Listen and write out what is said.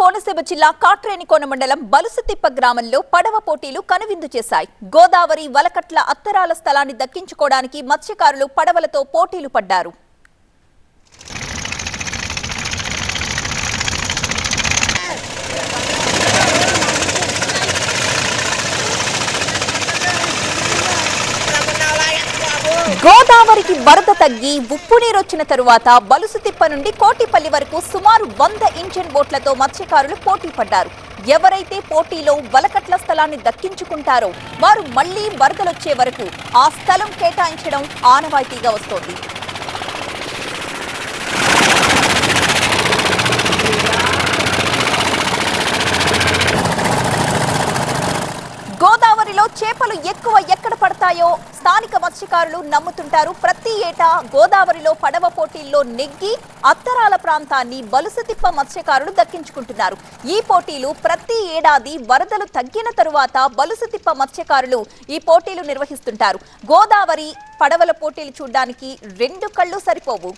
కోనసీమ జిల్లా కాట్రేనికోన మండలం బలుసుతిప్ప గ్రామంలో పడవ పోటీలు కనువిందు చేశాయి. గోదావరి వలకట్ల అత్తరాల స్థలాన్ని దక్కించుకోవడానికి మత్స్యకారులు పడవలతో పోటీలు పడ్డారు. గోదావరికి వరద తగ్గి ఉప్పు నీరు వచ్చిన తరువాత బలుసుతిప్ప నుండి కోటిపల్లి వరకు సుమారు వంద ఇంజన్ బోట్లతో మత్స్యకారులు పోటీ పడ్డారు. ఎవరైతే పోటీలో వలకట్ల స్థలాన్ని దక్కించుకుంటారో వారు మళ్ళీ వరదలొచ్చే వరకు ఆ స్థలం కేటాయించడం ఆనవాయితీగా వస్తోంది గోదావరిలో చేపలు ఎక్కువ ఎక్కడ పడతాయో స్థానిక మత్స్యకారులు నమ్ముతుంటారు. ప్రతి ఏటా గోదావరిలో పడవ పోటీల్లో నెగ్గి అత్తరాల ప్రాంతాన్ని బలుసతిప్ప మత్స్యకారులు దక్కించుకుంటున్నారు. ఈ పోటీలు ప్రతి ఏడాది వరదలు తగ్గిన తరువాత బలుసతిప్ప మత్స్యకారులు ఈ పోటీలు నిర్వహిస్తుంటారు. గోదావరి పడవల పోటీలు చూడడానికి రెండు కళ్ళు సరిపోవు.